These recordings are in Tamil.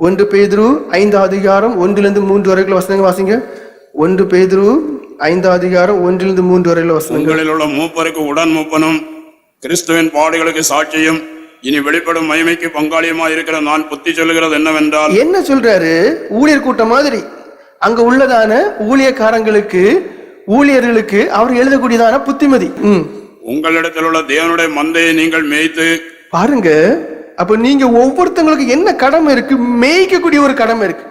ஒன்று பேதுரு ஐந்தாவது அதிகாரம் ஒன்றிலிருந்து மூன்று வரைக்குள்ள வசனங்க வாசிங்க. ஒன்று பேதுரு ஐந்தாவது அதிகாரம் ஒன்றிலிருந்து மூன்று வசனங்க உங்களில் உள்ள மூப்பருக்கு உடன் மூப்பனும் கிறிஸ்துவின் பாடுகளுக்கு சாட்சியும் இனி வெளிப்படும் மகிமைக்கு பங்காளியுமாய் இருக்கிற நான் புத்தி சொல்லுகிறது என்னவென்றால் என்ன சொல்றாரு? ஊழியர் கூட்டம் மாதிரி. அங்க உள்ளதான ஊழியக்காரங்களுக்கு ஊழியர்களுக்கு அவர் எழுதக்கூடியதான புத்திமதி. உங்களிடத்தில் உள்ள தேவனுடைய மந்தையை நீங்கள் மேய்த்து பாருங்க. அப்ப நீங்க ஒவ்வொருத்தங்களுக்கு என்ன கடமை இருக்கு? மேய்க்கக்கூடிய ஒரு கடமை இருக்கு.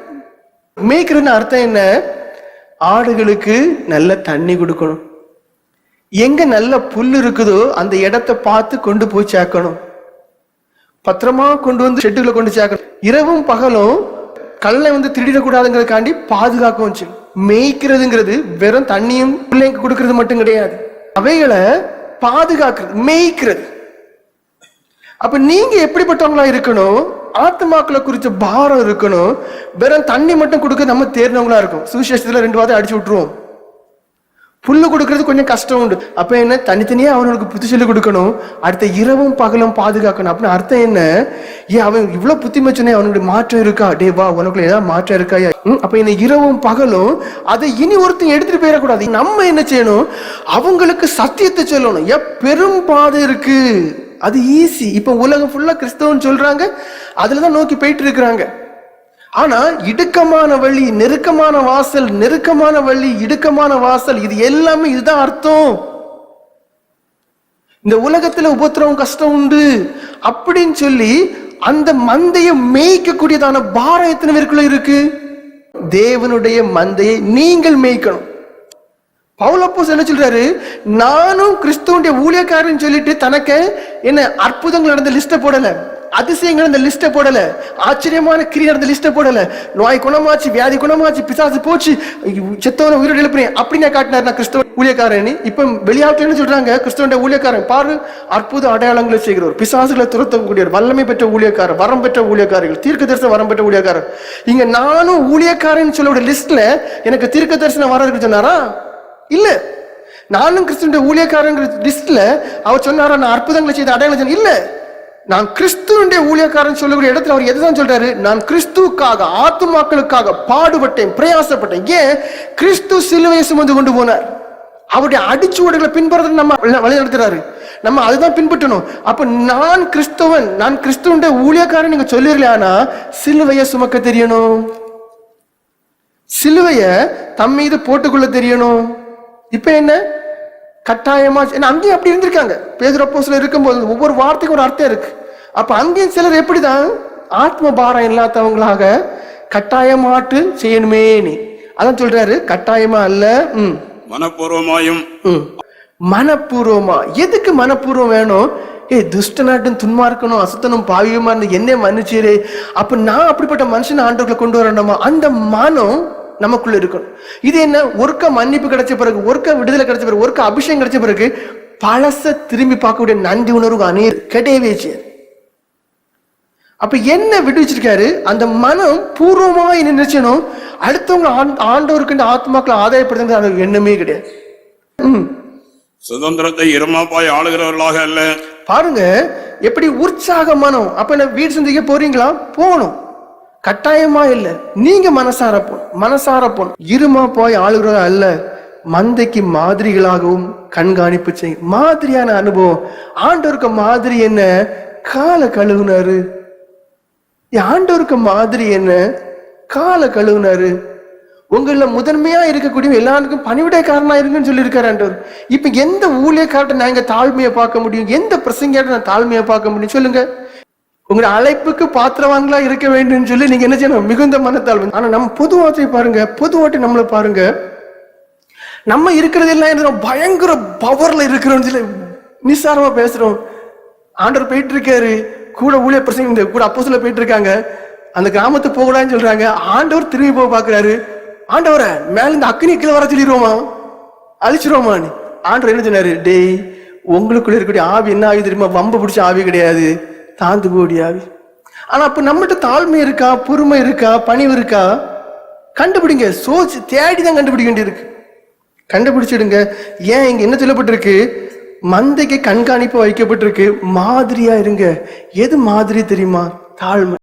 மேய்க்கிறன்னு அர்த்தம் என்ன? ஆடுகளுக்கு நல்ல தண்ணி கொடுக்கணும். எங்க நல்ல புல் இருக்குதோ அந்த இடத்த பார்த்து கொண்டு போய் சேர்க்கணும். பத்திரமா கொண்டு வந்து ஷெட்டுக்குள்ள கொண்டு சேர்க்கணும். இரவும் பகலும் கல்லை வந்து திருடிடக்கூடாதுங்கிறதுக்காண்டி பாதுகாக்கவும் செய்யும் மேய்க்கிறதுங்கிறது வெறும் தண்ணியும் பிள்ளைங்க கொடுக்கறது மட்டும் கிடையாது. அவைகளை பாதுகாக்கிறது மேய்க்கிறது. அப்ப நீங்க எப்படிப்பட்டவங்களா இருக்கணும்? ஆத்மாக்களை குறிச்ச பாரம் இருக்கணும். வெறும் தண்ணி மட்டும் கொடுக்க நம்ம தேர்ந்தவங்களா இருக்கும். சுவிசேஷத்துல ரெண்டு வாரம் அடிச்சு விட்டுருவோம். புல்லு கொடுக்கறது கொஞ்சம் கஷ்டம் உண்டு. அப்ப என்ன? தனித்தனியா அவனுக்கு புத்தி சொல்லி கொடுக்கணும். அடுத்த இரவும் பகலும் பாதுகாக்கணும். அப்படின்னு அர்த்தம் என்ன? ஏன் அவன் இவ்வளவு புத்திமச்சனே அவனுடைய மாற்றம் இருக்கா? டே வா உனக்குள்ள ஏதாவது மாற்றம் இருக்கா? அப்ப என்ன? இரவும் பகலும் அதை இனி ஒருத்தன் எடுத்துட்டு போயிடக்கூடாது. நம்ம என்ன செய்யணும்? அவங்களுக்கு சத்தியத்தை சொல்லணும். ஏன் பெரும் பாதை இருக்கு. அது ஈஸி இப்ப உலகம் ஃபுல்லா கிறிஸ்தவன் சொல்றாங்க. அதுலதான் நோக்கி போயிட்டு இருக்கிறாங்க ஆனா இடுக்கமான வழி நெருக்கமான வாசல் நெருக்கமான வழி இடுக்கமான வாசல் இது எல்லாமே இதுதான் அர்த்தம். இந்த உலகத்துல உபத்திரவம் கஷ்டம் உண்டு. அப்படின்னு சொல்லி அந்த மந்தையை மேய்க்கக்கூடியதான பாரம் எத்தனை பேருக்குள்ள இருக்கு? தேவனுடைய மந்தையை நீங்கள் மேய்க்கணும். பவுலப்போஸ் என்ன சொல்றாரு? நானும் கிறிஸ்துவனுடைய ஊழியக்காரன் சொல்லிட்டு தனக்கு என்ன அற்புதங்கள் நடந்த லிஸ்ட்டை போடல. அதிசயங்கள் நடந்த லிஸ்ட்டை போடல. ஆச்சரியமான கிரியை நடந்த லிஸ்ட்டை போடல. நோய் குணமாச்சு வியாதி குணமாச்சு பிசாசு போச்சு. செத்தவன உயிரோடு எழுப்புறேன். அப்படி நான் காட்டினார் நான் கிறிஸ்தவ ஊழியக்காரன் இப்போ வெளியாட்கள் என்ன சொல்றாங்க? கிறிஸ்தவனுடைய ஊழியக்காரன். பாரு அற்புத அடையாளங்களை செய்கிறவர். பிசாசுகளை துரத்தக்கூடியவர். வல்லமை பெற்ற ஊழியக்காரர் வரம் பெற்ற ஊழியக்காரர்கள் தீர்க்க தரிசனம் வரம் பெற்ற ஊழியக்காரர். இங்க நானும் ஊழியக்காரன் சொல்லோட லிஸ்ட்ல எனக்கு தீர்க்க தரிசனம் வரம் இருக்கு சொன்னாரா? இல்ல. நானும் கிறிஸ்துவனுடைய ஊழியக்காரங்கிற லிஸ்ட்ல அவர் சொன்னாரா நான் அற்புதங்களை செய்த அடையாளம் இல்ல. நான் கிறிஸ்துவனுடைய ஊழியக்காரன் சொல்லக்கூடிய இடத்துல அவர் எதுதான் சொல்றாரு? நான் கிறிஸ்துவுக்காக ஆத்துமாக்களுக்காக பாடுபட்டேன் பிரயாசப்பட்டேன். ஏன்? கிறிஸ்து சிலுவையை சுமந்து கொண்டு போனார். அவருடைய அடிச்சுவடுகளை பின்பற்ற நம்ம வழிநடத்துறாரு நம்ம அதுதான் பின்பற்றணும். அப்ப நான் கிறிஸ்தவன் நான் கிறிஸ்துவனுடைய ஊழியக்காரன் நீங்க சொல்லிடலையானா சிலுவையை சுமக்க தெரியணும். சிலுவைய தம் மீது போட்டுக்கொள்ள தெரியணும். இப்ப என்ன? கட்டாயமா ஏன்னா அங்கேயும் அப்படி இருந்திருக்காங்க. பேதுரப்போஸ்ல இருக்கும்போது ஒவ்வொரு வார்த்தைக்கும் ஒரு அர்த்தம் இருக்கு. அப்ப அங்கேயும் சிலர் எப்படிதான்? ஆத்ம பாரம் இல்லாதவங்களாக கட்டாயமாட்டு செய்யணுமே நீ. அதான் சொல்றாரு கட்டாயமா அல்ல ம். மனப்பூர்வமாயும். மனப்பூர்வமா. எதுக்கு மனப்பூர்வம் வேணும்? ஏய் துஷ்ட நாட்டும் துன்மார்க்கணும் அசுத்தனும் பாவியமா இருந்து என்ன மன்னிச்சீரே. அப்ப நான் அப்படிப்பட்ட மனுஷன் ஆண்டவர்களை கொண்டு வரணுமா? அந்த மனம் நமக்குள்ள இருக்கணும். இது என்ன? ஒருக்க மன்னிப்பு கிடைச்ச பிறகு ஒருக்க விடுதலை கிடைச்ச பிறகு ஒருக்க அபிஷேகம் கிடைச்ச பிறகு பழச திரும்பி பார்க்கக்கூடிய நன்றி உணர்வு அநீர் கிடையவே செய்யாது. அப்ப என்ன விடுவிச்சிருக்காரு? அந்த மனம் பூர்வமா என்ன நினைச்சனும் அடுத்தவங்க ஆண்- ஆண்டவருக்கு ஆத்மாக்களை ஆதாயப்படுத்துறது அது எண்ணமே கிடையாது. சுதந்திரத்தை இருமாப்பாய் ஆளுகிறவர்களாக அல்ல. பாருங்க எப்படி உற்சாக மனம் அப்ப என்ன வீடு சந்திக்க போறீங்களா? போகணும். கட்டாயமா இல்ல. நீங்க மனசார போகணும் மனசார போகணும் இருமா போய் ஆளுகிறதா அல்ல. மந்தைக்கு மாதிரிகளாகவும் கண்காணிப்பு செய்யும் மாதிரியான அனுபவம். ஆண்டோருக்கு மாதிரி என்ன? காலை கழுவுனாரு ஆண்டோருக்கு மாதிரி என்ன? காலை கழுவுனாரு உங்களில் முதன்மையா இருக்கக்கூடிய எல்லாருக்கும் பணிவிடைக்காரனா இருக்குன்னு சொல்லியிருக்காரு ஆண்டவர். இப்போ எந்த ஊழியக்கார்ட்ட நான் இங்க தாழ்மையை பார்க்க முடியும்? எந்த பிரசங்கியாட்ட நான் தாழ்மையை பார்க்க முடியும்? சொல்லுங்க. உங்களுடைய அழைப்புக்கு பாத்திரவான்களா இருக்க வேண்டும் சொல்லி நீங்க என்ன செய்யணும்? மிகுந்த மனத்தாழ்வு. ஆனா நம்ம பொது வார்த்தையை பாருங்க. பொது வார்த்தை நம்மளை பாருங்க. நம்ம இருக்கிறது எல்லாம் பயங்கர பவர்ல இருக்கிறோம்னு சொல்லி நிசாரமா பேசுறோம். ஆண்டவர் போயிட்டு இருக்காரு கூட ஊழிய பிரசங்க இந்த கூட அப்போஸ்தலர் போயிட்டு இருக்காங்க அந்த கிராமத்துக்கு போகலான்னு சொல்றாங்க. ஆண்டவர் திரும்பி போக பாக்குறாரு ஆண்டவரை மேல இந்த அக்னி கீழே வர சொல்லிடுவோமா? அழிச்சிருவோமான்னு நீ? ஆண்டவர் என்ன சொன்னாரு? டேய் உங்களுக்குள்ள இருக்கக்கூடிய ஆவி என்ன ஆவி தெரியுமா? வம்பு பிடிச்ச ஆவி கிடையாது. தாழ்ந்து போடி ஆவி அப்போ நம்மகிட்ட தாழ்மை இருக்கா பொறுமை இருக்கா பணிவு இருக்கா? கண்டுபிடிங்க. சோச்சு தேடி தான் கண்டுபிடிக்க வேண்டியிருக்கு கண்டுபிடிச்சிடுங்க. ஏன் இங்கே என்ன சொல்லப்பட்டிருக்கு? மந்தைக்கு கண்காணிப்பு வைக்கப்பட்டிருக்கு. மாதிரியா இருங்க. எது மாதிரி தெரியுமா? தாழ்மை.